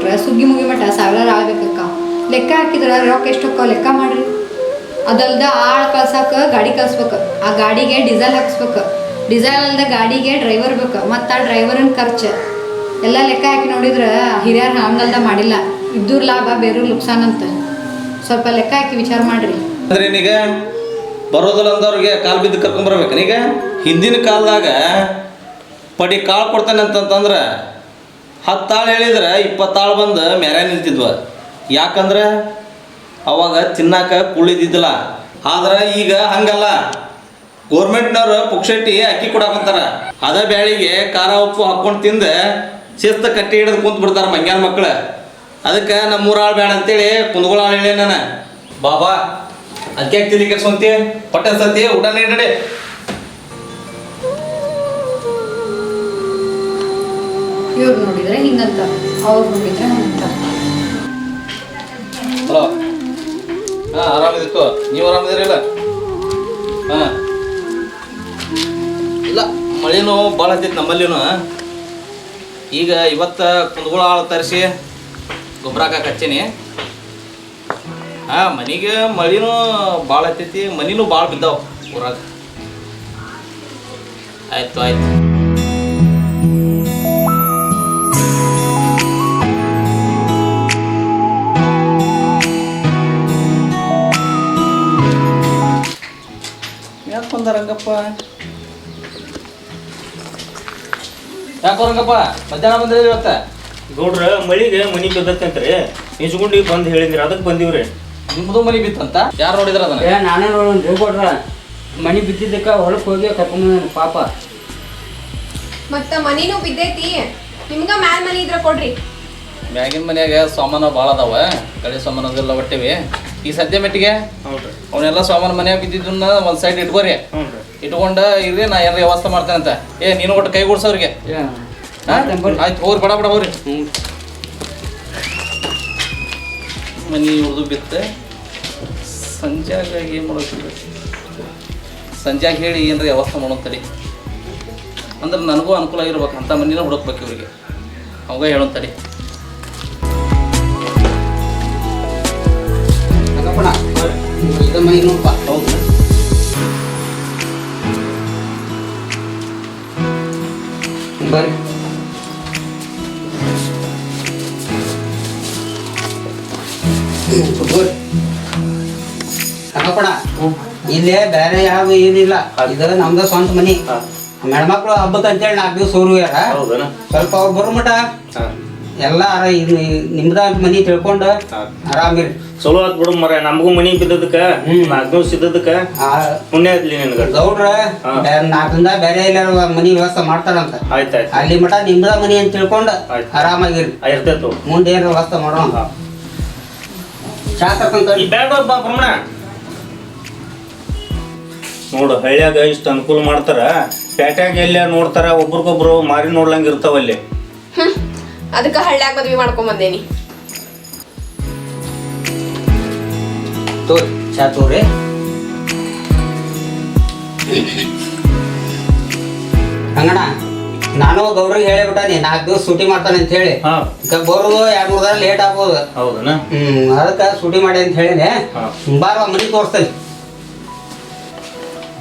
ಕೊಟ್ರೆ ಸುಗ್ಗಿ ಮುಗಿ ಮಠ ಸಾವಿರಾರು ಆಗ್ಬೇಕಕ್ಕ. ಲೆಕ್ಕ ಹಾಕಿದ್ರೆ ರೊಕ್ಕ ಎಷ್ಟು ಲೆಕ್ಕ ಮಾಡ್ರಿ. ಅದಲ್ದ ಆಳ್ ಕಳ್ಸಕ್ಕೆ ಗಾಡಿ ಕಳ್ಸ್ಬೇಕು. ಆ ಗಾಡಿಗೆ ಡೀಸೆಲ್ ಹಾಕ್ಸ್ಬೇಕು. ಡೀಸೆಲ್ ಅಲ್ದ ಗಾಡಿಗೆ ಡ್ರೈವರ್ ಬೇಕು. ಮತ್ತು ಆ ಡ್ರೈವರಿನ ಖರ್ಚು. ಎಲ್ಲ ಲೆಕ್ಕ ಹಾಕಿ ನೋಡಿದ್ರೆ ಹಿರಿಯರು ಹಂಗಲ್ದ ಮಾಡಿಲ್ಲ. ಇದ್ದೂರ್ ಲಾಭ ಬೇರೆ ನುಕ್ಸಾನ್ ಅಂತ. ಸ್ವಲ್ಪ ಲೆಕ್ಕ ಹಾಕಿ ವಿಚಾರ ಮಾಡ್ರಿ. ಅಂದ್ರೆ ನೀಗ ಬರೋದಿಲ್ಲ ಅಂದವ್ರಿಗೆ ಕಾಲು ಬಿದ್ದು ಕರ್ಕೊಂಡ್ಬರ್ಬೇಕು ನೀಗ ಹಿಂದಿನ ಕಾಲದಾಗ ಪಡಿ ಕಾಳು ಕೊಡ್ತಾನೆ ಅಂತಂತಂದ್ರೆ ಹತ್ತು ಆಳು ಹೇಳಿದ್ರೆ ಇಪ್ಪತ್ತಾಳು ಬಂದು ಮೆರೆ ನಿಂತಿದ್ವ ಯಾಕಂದ್ರೆ ಅವಾಗ ತಿನ್ನಾಕ ಕುಳಿದಿದ್ದಿಲ್ಲ ಆದ್ರೆ ಈಗ ಹಂಗಲ್ಲ. ಗೋರ್ಮೆಂಟ್ನವ್ರು ಪುಕ್ಷಟ್ಟಿ ಅಕ್ಕಿ ಕೊಡಾಕಂತಾರ ಅದ ಬ್ಯಾಳಿಗೆ ಖಾರ, ಉಪ್ಪು ಹಾಕ್ಕೊಂಡು ತಿಂದು ಶಿಸ್ತು ಕಟ್ಟಿ ಹಿಡಿದು ಕುಂತ್ ಬಿಡ್ತಾರ ಮಂಗ್ಯಾನ ಮಕ್ಳು. ಅದಕ್ಕೆ ನಮ್ಮ ಊರಾಳು ಬೇಡ ಅಂತೇಳಿ ಕುಂದಗೋಳ ಹೇಳಿ ನಾನು. ಬಾಬಾ ಅದಕ್ಕೆ ತಿಳಿ ಕೆಡ್ಸೊಂತಿ ಹೊಟ್ಟೆ ಸತಿ ಊಟ ನೀಡಿ. ಇವ್ರು ನೋಡಿದ್ರೆ ಹಿಂಗಂತ, ಅವ್ರು ನೋಡಿದ್ರೆ ಹಂಗಂತ. ಹಲೋ. ಹಾಂ ಆರಾಮಿದಿತ್ತು ನೀವು ಹಾ ಹಾಂ. ಇಲ್ಲ, ಮಳೆನೂ ಭಾಳ ಹತ್ತೈತಿ ನಮ್ಮಲ್ಲಿನೂ. ಈಗ ಇವತ್ತು ಕುಂದಗೋಳ ಆಳು ತರಿಸಿ ಗೊಬ್ಬರ ಹಾಕಕ್ಕೆ ಹಚ್ಚೀನಿ. ಹಾಂ, ಮನೆಗೆ ಮಳೆನೂ ಭಾಳ ಹತ್ತೈತಿ ಮನಿನೂ ಭಾಳ ಬಿದ್ದಾವ ಊರಾಗ. ಆಯ್ತು ಆಯ್ತು. ಬಂದ ರಂಗಪ್ಪ. ಯಾಕೋ ರಂಗಪ್ಪ ಮಧ್ಯಾಹ್ನ ಬಂದ್ರಿ ಇವತ್ತ? ಗೌಡ್ರ ಮಳಿಗೆ ಮನಿ ಬಿದ್ದತ್ತಂತ್ರಿ ನಿಜಗುಂಡಿ ಬಂದು ಹೇಳಿದ್ರಿ ಅದಕ್ಕೆ ಬಂದಿವ್ರಿ. ನಿಮ್ಮದು ಮನಿ ಬಿತ್ತಂತ? ಯಾರು ನೋಡಿದ್ರ ಅದನ್ನ? ಏ ನಾನೇ ನೋಡೋಣ ಕೊಡ್ರ ಮನಿ ಬಿದ್ದಿದ್ದಕ್ಕೆ ಹೊಲಕ್ಕೆ ಹೋಗಿ ಕರ್ಕೊಂಡ್ ಪಾಪ. ಮತ್ತ ಮನಿನೂ ಬಿದ್ದೈತಿ. ನಿಮ್ಗ ಮ್ಯಾಲ್ ಮನಿ ಇದ್ರ ಕೊಡ್ರಿ. ಮ್ಯಾಗಿನ ಮನ್ಯಾಗ ಸಾಮಾನು ಭಾಳ ಅದಾವ. ಕಡೆ ಸಾಮಾನು ಅದೆಲ್ಲ ಒಟ್ಟಿವಿ. ಈ ಸದ್ಯ ಮೆಟ್ಟಿಗೆ ಹೌದ್ರಿ ಅವನ್ನೆಲ್ಲ ಸಾಮಾನು ಮನ್ಯಾಗ ಬಿದ್ದಿದ್ದನ್ನ ಒಂದು ಸೈಡ್ ಇಟ್ಕೋರಿ ಇಟ್ಕೊಂಡ ಇರ್ರಿ ನಾ ಎಲ್ಲ ವ್ಯವಸ್ಥೆ ಅಂತ ಏ ನೀನು ಒಟ್ಟು ಕೈ ಗುಡ್ಸೋರಿಗೆ. ಆಯ್ತು ಹೋಗ್ರಿ ಬಡ ಬಡ ಹೋಗ್ರಿ. ಮನಿ ಉಳಿದು ಬಿತ್ತೆ. ಸಂಜೆಗ ಏನು ಮಾಡೋಕ್ಕಿಲ್ಲ ಸಂಜೆಗೆ ಹೇಳಿ ಏನ್ರ ವ್ಯವಸ್ಥೆ ಮಾಡೋಣ ತಡಿ. ಅಂದ್ರೆ ನನಗೂ ಅನುಕೂಲ ಆಗಿರ್ಬೇಕು ಅಂತ ಮನಿನ ಹುಡುಕ್ಬೇಕು ಇವ್ರಿಗೆ. ಅವಾಗ ಹೇಳೋಣ ಇದು ಮನಿ ನೋಡಪ್ಪ ಹೌದು. ಬರ್ರಿ. ಬರ್ರಿ. ಕಣಪ್ಪಣ ಇಲ್ಲೇ ಬೇರೆ ಯಾವ ಏನಿಲ್ಲ. ಇದು ನಮ್ದ ಸ್ವಂತ ಮನಿ. ಹೆಣ್ಮಕ್ಳು ಹಬ್ಬಕ್ಕೆ ಅಂತೇಳಿ ನಾಲ್ಕು ದಿವಸ ಊರು ಸ್ವಲ್ಪ ಅವ್ರು ಬರೋ ಮಟ ಎಲ್ಲ ಇದು ನಿಮ್ದ ಮನಿ ತಿಳ್ಕೊಂಡು ಆರಾಮಿರಿ ಚಲೋ ಆತ್ ಬಿಡು ಮರ ನಮಗೂ ಮನಿ ಬಿದ್ದದಕ್ಕ. ನಾಲ್ಕು ಸಿದ್ದದಕ್ಕ ಪುಣ್ಯ ಐತ್ಲಿ ನಿನ್ಗ. ಗೌಡ್ರ ನಾಲ್ಕು ನಾಲ್ಕರಿಂದ ಬೇರೆ ಎಲ್ಲಾರು ಮನಿ ವ್ಯವಸ್ಥೆ ಮಾಡ್ತಾರಂತ. ಆಯ್ತಾಯ್ತು ಅಲ್ಲಿ ಮಟ ನಿಮ್ದ ಮನಿ ಅಂತ ತಿಳ್ಕೊಂಡು. ಆರಾಮಾಗಿರಿ. ಇರ್ತೈತು ಮುಂದೆ ಏನಾರ ವ್ಯವಸ್ಥೆ ಮಾಡೋಣ. ಬ್ರಹ್ಮಣ. ನೋಡು ಹಳ್ಳಿಯಾಗ ಇಷ್ಟ ಅನುಕೂಲ ಮಾಡ್ತಾರ. ಪೇಟ್ಯಾಗ ಎಲ್ಲ ನೋಡ್ತಾರ ಒಬ್ರಿಗೊಬ್ರು ಮಾರಿ ನೋಡ್ಲಂಗ ಇರ್ತಾವಲ್ಲಿ ಅದಕ್ಕ ಹಳ್ಳ್ಯಾಗ ಮದ್ವಿ ಮಾಡ್ಕೊಂಡ್ ಬಂದೇನಿ. ತೋರಿ ಚಾ ತೋರಿ. ಹಂಗಣ ನಾನು ಗೌರಿ ಹೇಳಿ ಬಿಟ್ಟಾನಿ ನಾಲ್ಕು ದಿವಸ ಸೂಟಿ ಮಾಡ್ತಾನೆ ಅಂತ ಹೇಳಿ. ಹಾ. ಈಗ ಬರೋದು ಎರಡ್ ಮೂರು ದಿನ ಲೇಟ್ ಆಗ್ಬೋದು. ಹೌದನ? ಹ್ಮ್ ಅದಕ್ಕೆ ಸೂಟಿ ಮಾಡಿ ಅಂತ ಹೇಳಿನಿ. ಹಾ. ಬಾರ ಮನಿ ತೋರಿಸ್ತೇನೆ.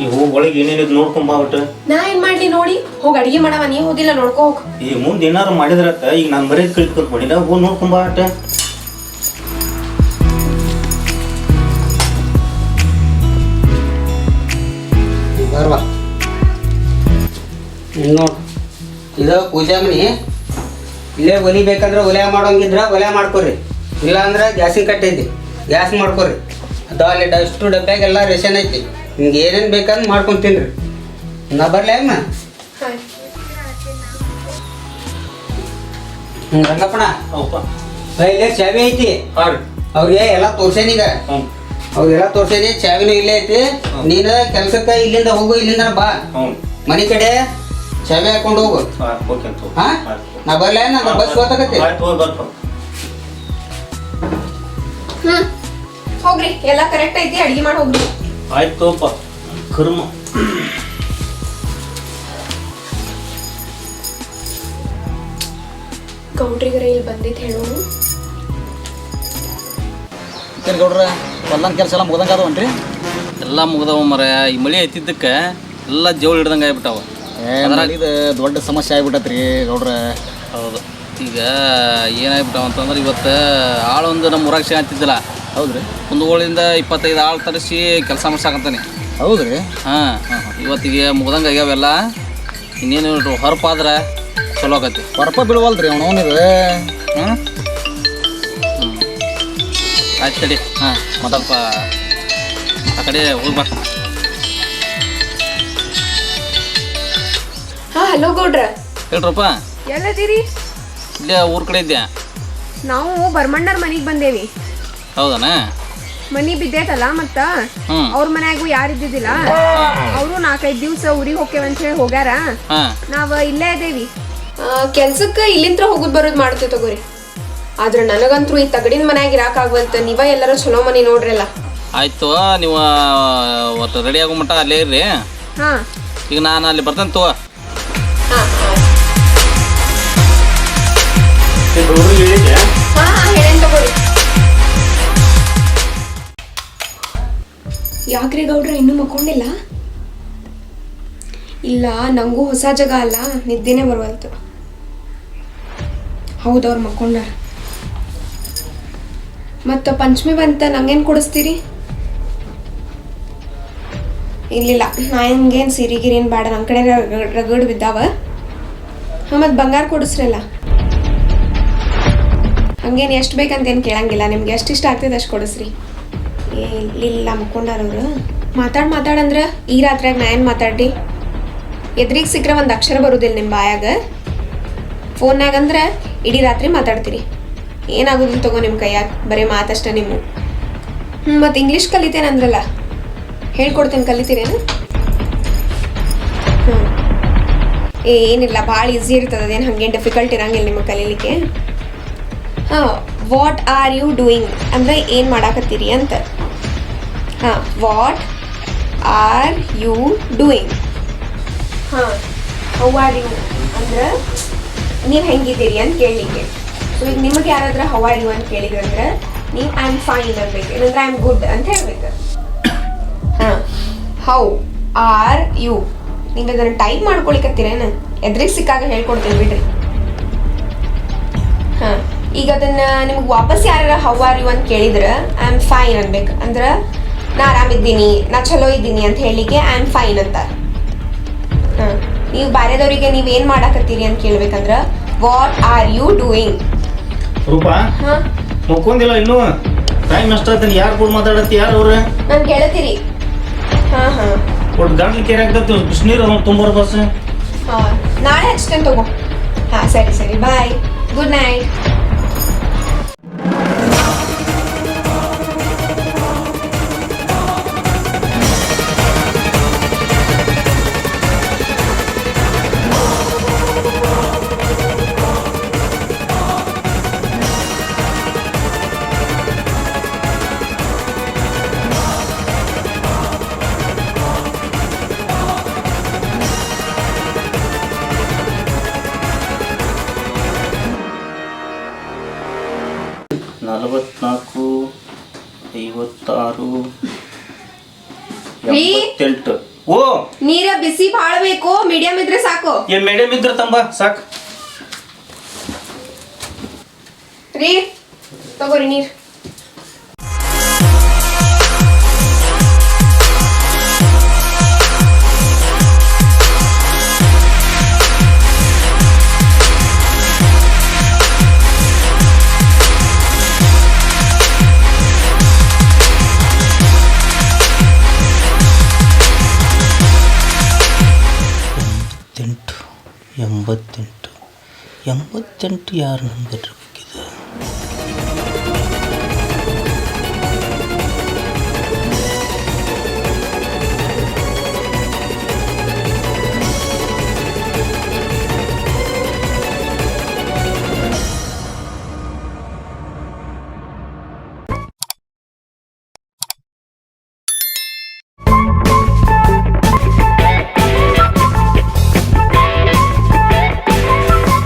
ಈ ಹೋಗಿ ಒಳಗೆ ಏನೇನಿದ್ ನೋಡ್ಕೊಂಡ್ ಬಾ ಒಟ್ಟು. ನಾ ಏನ್ ಮಾಡ್ಲಿ ನೋಡಿ? ಹೋಗಿ ಅಡಿಗೆ ಮಾಡವ ನೀ ಹೋಗಿಲ್ಲ ನೋಡ್ಕೋ ಹೋಗ್. ಈ ಮುಂದೆ ಏನಾರು ಮಾಡಿದ್ರತ್ತ ಈಗ ನಾನು ಮರ್ಯಾದ ಕಳ್ಕೊಂಡ್ ಮಾಡಿಲ್ಲ ಹೋಗಿ ನೋಡ್ಕೊಂಡ್ ಬಾ ಅಟ್ಟ ಬರ್ವಾ. ನೋಡ್. ಇದು ಪೂಜಾ ಮನಿ ಇಲ್ಲೇ ಒಲಿ ಬೇಕಂದ್ರೆ ಒಲೆ ಮಾಡೋಂಗಿದ್ರ ಒಲೆ ಮಾಡ್ಕೊರಿ. ಇಲ್ಲ ಅಂದ್ರೆ ಗ್ಯಾಸಿನ ಕಟ್ಟೈತಿ ಗ್ಯಾಸ್ ಮಾಡ್ಕೊರಿ. ಅದು ಅಲ್ಲಿ ಅಷ್ಟು ಡಬ್ಬ್ಯಾಗೆಲ್ಲ ರೇಷನ್ ಐತಿ. ನಿಮ್ಗೆ ಏನೇನು ಬೇಕಂದ್ರೆ ಮಾಡ್ಕೊಂಡು ತಿನ್ರಿ. ನಾ ಬರಲಿ ಅಮ್ಮ? ರಂಗಪ್ಪಣ ಇಲ್ಲೇ ಚಾವಿ ಐತಿ. ರೀ. ಅವ್ರಿಗೆ ಎಲ್ಲ ತೋರ್ಸೇನೀಗ ಈಗ. ಅವ್ರಿಗೆಲ್ಲ ತೋರ್ಸೇನಿ ಚಾವಿನೂ ಇಲ್ಲೇ ಐತಿ. ನೀನು ಕೆಲ್ಸಕ್ಕೆ ಇಲ್ಲಿಂದ ಹೋಗು ಇಲ್ಲಿಂದ ಬಾ. ಹ್ಞೂ ಮನೆ ಕಡೆ ಚಾವಿ ಹಾಕೊಂಡು ಹೋಗು. ಹಾ ನಾ ಬರ್ಲ ನನ್ನ ಬಸ್ ಹ್ಮ್. ಹೋಗ್ರಿ. ಎಲ್ಲ ಕರೆಕ್ಟ್ ಐತಿ ಅಡಿಗೆ ಮಾಡಿ ಹೋಗ್ರಿ. ಆಯ್ತು ತೋಪ. ಕರ್ಮ. ಗೌಡ್ರಿಗರ ಇಲ್ಲಿ ಬಂದಿದ್ದು ಹೇಳು. ಏನು ಗೌಡ್ರ ಹೊಲ್ದಾನ ಕೆಲಸ ಎಲ್ಲ ಮುಗ್ದಂಗೆ ಅದಾವನ್ರಿ ಎಲ್ಲ ಮುಗ್ದವ ಮರ ಈ ಮಳೆ ಐತಿದ್ದಕ್ಕೆ ಎಲ್ಲ ಜೋಳು ಹಿಡ್ದಂಗೆ ಆಗ್ಬಿಟ್ಟಾವ. ಇದು ದೊಡ್ಡ ಸಮಸ್ಯೆ ಆಗ್ಬಿಟ್ಟತ್ರಿ ಗೌಡ್ರ. ಹೌದು. ಈಗ ಏನಾಗ್ಬಿಟ್ಟಾವ ಅಂತಂದ್ರೆ ಇವತ್ತು ಆಳೊಂದು ನಮ್ಮ ಊರಾಗ ಸಿಗಂತಿದ್ದಿಲ್ಲ ಹೌದ್ರಿ? ಕುಂದಗೋಳಿಂದ ಇಪ್ಪತ್ತೈದು ಆಳು ತರಿಸಿ ಕೆಲಸ ಮಾಡ್ಸಾಕಂತಾನೆ. ಹೌದ್ರಿ? ಹಾಂ ಇವತ್ತಿಗೆ ಮುಗ್ದಂಗೆ ಆಗ್ಯಾವೆಲ್ಲ. ಇನ್ನೇನು ಹೊರಪಾದ್ರೆ ಚಲೋ ಆಗತ್ತೆ ಹೊರಪ ಬಿಡುವಲ್ರಿ ಅವನು ಹ್ಞೂ ಆಯ್ತು ತಡಿ. ಹಾಂ ಮತ್ತಲ್ಪ ಆ ಕಡೆ ಹೋಗಿ ಬರ್ತ ಹಾ ಹಲೋ ಗೌಡ್ರ. ಹೇಳ್ರಪ್ಪ. ಎಲ್ಲದಿರಿ? ಇಲ್ಲೇ ಊರ ಕಡೆ ಇದ್ದೆ ನಾವು ಬರ್ಮಣ್ಣರ ಮನೆಗೆ ಬಂದೇವಿ. ಹೌದನಾ? ಮನಿ ಬಿದ್ದೈತಲ್ಲ ಮತ್ತ? ಅವ್ರ ಮನ್ಯಾಗು ಯಾರು ಇದ್ದಿದ್ದಿಲ್ಲ? ಅವರು ನಾಲ್ಕೈದು ದಿವ್ಸ ಊರಿಗೆ ಅಂತ ಹೇಳಿ ಹೋಗ್ಯಾರ. ನಾವ ನಾವ್ ಇಲ್ಲೇ ಇದೇವಿ. ಕೆಲ್ಸಕ್ಕೆ ಇಲ್ಲಿಂತ್ರ ಹೋಗುದ್ ಬರೋದ್ ಮಾಡ್ತೀವಿ ತಗೋರಿ. ಆದ್ರೆ ನನಗಂತೂ ಈ ತಗಡಿನ ಮನ್ಯಾಗ ಇರಾಕ್ ಆಗ್ವಂತ ನೀವ ಎಲ್ಲಾರು ಚಲೋ ಮನಿ ನೋಡ್ರಲ್ಲ. ಆಯ್ತು ನೀವು ಒಟ್ಟು ರೆಡಿ ಆಗೋ ಮಟ್ಟ ಅಲ್ಲೇ ಇರ್ರಿ. ಹಾ. ಈಗ ನಾನು ಅಲ್ಲಿ ಬರ್ತೇನೆ ತಗೋ. ಹಾ ಹಾ ಹಾ ಹೇಳೇನ್ ತಗೋರಿ. ಯಾಕ್ರಿ ಗೌಡ್ರ ಇನ್ನೂ ಮಕ್ಕೊಂಡಿಲ್ಲ? ಇಲ್ಲ, ನಂಗೂ ಹೊಸ ಜಾಗ ಅಲ್ಲ, ನಿದ್ದೆನೆ ಬರುವಂತು ಹೌದವ್ರು ಮಕ್ಕೊಂಡಾರ. ಮತ್ತು ಪಂಚಮಿ ಬಂತ, ನಂಗೇನು ಕೊಡಿಸ್ತೀರಿ? ಇಲ್ಲಿಲ್ಲ ನಾ ಹಂಗೇನು ಸೀರೆ ಗಿರಿ ಏನು ಬೇಡ ನನ್ನ ಕಡೆ ರಗಡ್ ಬಿದ್ದಾವ. ಹಾಂ, ಮತ್ತು ಬಂಗಾರ ಕೊಡಿಸ್ರಲ್ಲ. ಹಂಗೇನು ಎಷ್ಟು ಬೇಕಂತೇನು ಕೇಳಂಗಿಲ್ಲ, ನಿಮ್ಗೆ ಎಷ್ಟು ಇಷ್ಟ ಆಗ್ತದೆ ಅಷ್ಟು ಕೊಡಿಸ್ರಿ. ಇಲ್ಲಿಲ್ಲ ಮುಕ್ಕೊಂಡಾರವ್ರು ಮಾತಾಡ್ ಮಾತಾಡಂದ್ರೆ ಈ ರಾತ್ರಿಯಾಗ ನಾ ಏನು ಮಾತಾಡ್ರಿ ಎದ್ರಿಗೆ ಸಿಕ್ಕರೆ ಒಂದು ಅಕ್ಷರ ಬರುದಿಲ್ಲ ನಿಮ್ಮ ಬಾಯಾಗ. ಫೋನ್ಯಾಗ ಅಂದ್ರೆ ಇಡೀ ರಾತ್ರಿ ಮಾತಾಡ್ತೀರಿ. ಏನಾಗೋದಿಲ್ಲ ತಗೋ ನಿಮ್ಮ ಕೈಯಾಗ? ಬರೀ ಮಾತಷ್ಟ ನಿಮ್ಮ ಹ್ಞೂ ಮತ್ತು ಇಂಗ್ಲೀಷ್ ಕಲಿತೇನೆ ಅಂದ್ರಲ್ಲ, ಹೇಳ್ಕೊಡ್ತೇನೆ ಕಲಿತೀರೇನು? ಹ್ಞೂ ಏನಿಲ್ಲ, ಭಾಳ ಈಸಿ ಇರ್ತದೆ, ಅದೇನು ಹಾಗೇನು ಡಿಫಿಕಲ್ಟ್ ಇರಂಗಿಲ್ಲ ನಿಮಗೆ ಕಲೀಲಿಕ್ಕೆ. ಹಾಂ ವಾಟ್ ಆರ್ ಯು ಡೂಯಿಂಗ್ ಅಂದರೆ ಏನು ಮಾಡಾಕತ್ತೀರಿ ಅಂತ. ಹಾಂ ವಾಟ್ ಆರ್ ಯು ಡೂಯಿಂಗ್ ಹಾಂ ಹೌ ಆರ್ ಯು ಅಂದ್ರೆ ನೀವು ಹೆಂಗಿದ್ದೀರಿ ಅಂತ ಕೇಳಲಿಕ್ಕೆ ಸೊ ಈಗ ನಿಮಗೆ ಯಾರಾದ್ರೂ ಹೌ ಆರ್ ಯು ಅಂತ ಕೇಳಿದ್ರಂದ್ರೆ ನೀವು ಐ ಆಮ್ ಫೈನ್ ಅನ್ಬೇಕು. ಇಲ್ಲಂದ್ರೆ ಐ ಆಮ್ ಗುಡ್ ಅಂತ ಹೇಳ್ಬೇಕು. ಹಾಂ ಹೌ ಆರ್ ಯು ನೀವು ಅದನ್ನು ಟೈಪ್ ಮಾಡ್ಕೊಳಿಕತ್ತೀರೇನು ಎದ್ರಿಗೆ ಸಿಕ್ಕಾಗ ಹೇಳ್ಕೊಡ್ತೀನಿ ಬಿಡ್ರಿ. ಹಾಂ ಈಗ ಅದನ್ನು ನಿಮ್ಗೆ ವಾಪಸ್ ಯಾರು ಹೌ ಆರ್ ಯು ಅಂತ ಕೇಳಿದ್ರೆ ಐ ಆಮ್ ಫೈನ್ ಅನ್ಬೇಕು. ಅಂದ್ರೆ ನಾ ಆರಾಮಿದ್ದೀನಿ ನಾ ಚಲೋ ಇದ್ದೀನಿ ಅಂತ ಹೇಳಿಕೆ ಐ ಆಮ್ ಫೈನ್ ಅಂತ. ಹಾಂ. ನೀವು ಬೇರೆದವರಿಗೆ ನೀವು ಏನು ಮಾಡಾಕತ್ತೀರಿ ಅಂತ ಕೇಳ್ಬೇಕಂದ್ರೆ what are you doing Roopa ಹಾಂ? ಮುಕ್ಕೊಂದಿಲ್ಲ ಇನ್ನೂ? ಟೈಮ್ ಎಷ್ಟಾಗ್ತಾನೆ ಯಾರು ಕೂಡ ಮಾತಾಡತ್ತಿ? ಯಾರು ಅವ್ರೆ? ನಾನು ಕೇಳತ್ತೀರಿ ಹಾಂ ಹಾಂ. ಒಟ್ಟು ಗಂಟ್ಲು ಕೇರ್ ಆಗ್ತದೆ ಬಿಸಿನೀರು ತುಂಬೋರ್ ಬಸ್. ಹಾಂ. ನಾಳೆ ಹಚ್ತೇನೆ ತಗೋ. ಹಾಂ ಸರಿ ಸರಿ. ಬಾಯ್ ಗುಡ್ ನೈಟ್ ನಲವತ್ನಾಲ್ಕು ಐವತ್ತಾರು? ಎಂಬತ್ತೆಂಟು. ಓ! ನೀರ ಬಿಸಿ ಬಾಳ ಬೇಕು ಮೀಡಿಯಂ ಇದ್ರೆ ಸಾಕು. ಏನ್ ಮೀಡಿಯಂ ಇದ್ರೆ ತಂಬ ಸಾಕು. ರೀ ತಗೋರಿ ನೀರು. ಎಂಬತ್ತೆಂಟು. ಎಂಬತ್ತೆಂಟು ಯಾರು ನಂಬರ್